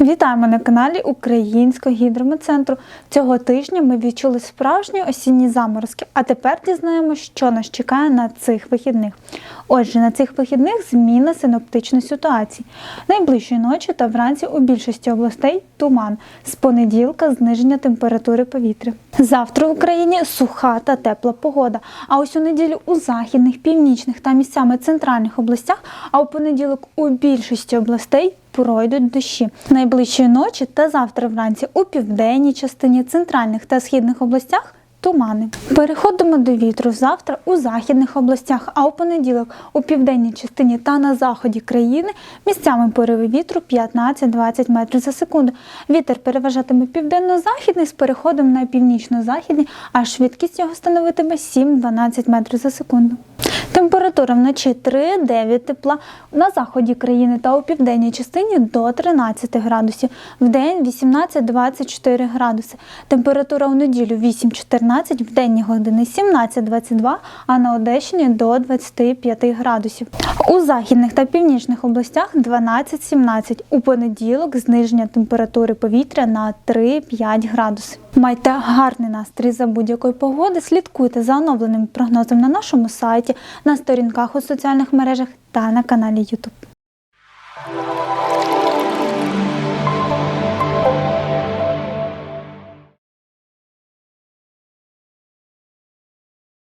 Вітаємо на каналі Українського гідрометцентру. Цього тижня ми відчули справжні осінні заморозки, а тепер дізнаємося, що нас чекає на цих вихідних. Отже, на цих вихідних зміна синоптичної ситуації. Найближчої ночі та вранці у більшості областей туман. З понеділка зниження температури повітря. Завтра в Україні суха та тепла погода. А ось у неділю у західних, північних та місцями центральних областях, а у понеділок у більшості областей пройдуть дощі. Найближчої ночі та завтра вранці у південній частині центральних та східних областях тумани. Переходимо до вітру завтра у західних областях, а у понеділок у південній частині та на заході країни місцями пориви вітру 15-20 метрів за секунду. Вітер переважатиме південно-західний з переходом на північно-західний, а швидкість його становитиме 7-12 метрів за секунду. Температура вночі 3-9 тепла на заході країни та у південній частині до 13 градусів. В день 18-24 градуси. Температура у неділю 8-14, в денні години 17-22, а на Одещині до 25 градусів. У західних та північних областях 12-17. У понеділок зниження температури повітря на 3-5 градусів. Майте гарний настрій за будь-якої погоди. Слідкуйте за оновленим прогнозом на нашому сайті, на сторінках у соціальних мережах та на каналі YouTube.